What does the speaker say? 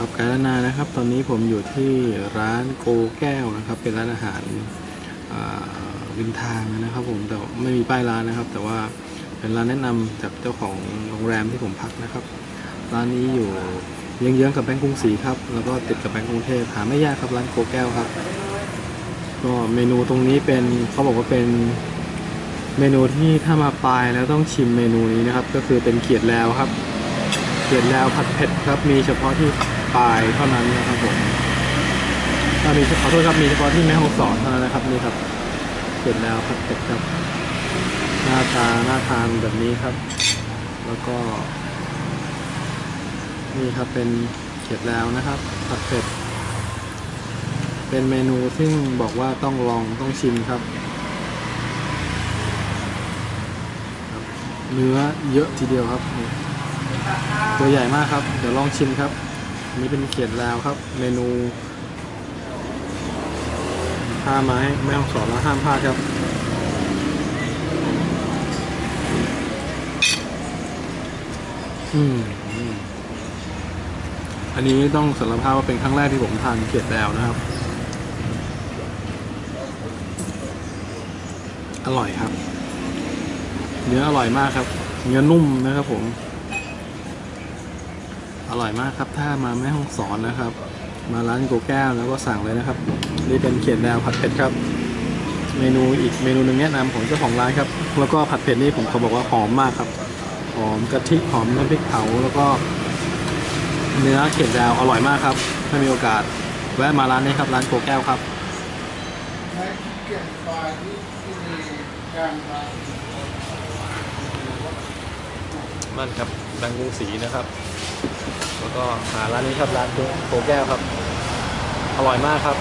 ครับกาลนานะครับ ตอนนี้ผมอยู่ที่ร้านโกแก้วนะครับ เป็นร้านอาหารริมทางนะครับ ผมแต่ไม่มีป้ายร้านนะครับ แต่ว่าเป็นร้านแนะนำจากเจ้าของโรงแรมที่ผมพักนะครับ ร้านนี้อยู่เยื้องๆกับแบงก์กรุงศรีครับ แล้วก็ติดกับแบงก์กรุงเทพหาไม่ยากครับร้านโกแก้วครับ ก็เมนูตรงนี้เป็นเขาบอกว่าเป็นเมนูที่ถ้ามาปลายแล้วต้องชิมเมนูนี้นะครับ ก็คือเป็นเขียดแล้วครับเขียดแล้วผัดเผ็ดครับมีเฉพาะที่ ปลายเท่านั้นนะครับผมถ้ามีขอโทษครับมีเฉพาะที่แม่ฮ่องสอนเท่านั้นนะครับนี่ครับเขียดแล้วผัดเผ็ดครับหน้าตาน่าทานแบบนี้ครับ แล้วก็ นี่ครับเป็นเขียดแล้วนะครับผัดเผ็ดเป็นเมนูซึ่งบอกว่าต้องลองต้องชิมครับ เนื้อเยอะทีเดียวครับ ตัวใหญ่มากครับ เดี๋ยวลองชิมครับ นนี้เป็นเขียดแล้วครับ เมนูห้าไม้แม่ห้องสอนแล้วห้ามพลาดครับอืมอืมอันนี้ต้องสารภาพว่าเป็นครั้งแรกที่ผมทานเขียดแล้วนะครับ อร่อยครับ เนื้ออร่อยมากครับ เนื้อนุ่มนะครับผม อร่อยมากครับ ถ้ามาแม่ห้องสอนนะครับ มาร้านโกแก้วแล้วก็สั่งเลยนะครับ นี่เป็นเขียดดาวผัดเผ็ดครับ เมนูอีกเมนูหนึ่งแนะนำของเจ้าของร้านครับ แล้วก็ผัดเผ็ดนี่ผมเขาบอกว่าหอมมากครับ หอมกะทิหอมน้ำพริกเผาแล้วก็ เนื้อเขียดดาวอร่อยมากครับ ถ้ามีโอกาสแวะมาร้านนี้ครับร้านโกแก้วครับใช้เกี่ยงปลาที่ที่มีการปลามั่นครับแบงกรุงศรีนะครับ แล้วก็หาร้านนี้ครับร้านโกแก้วครับ อร่อยมากครับ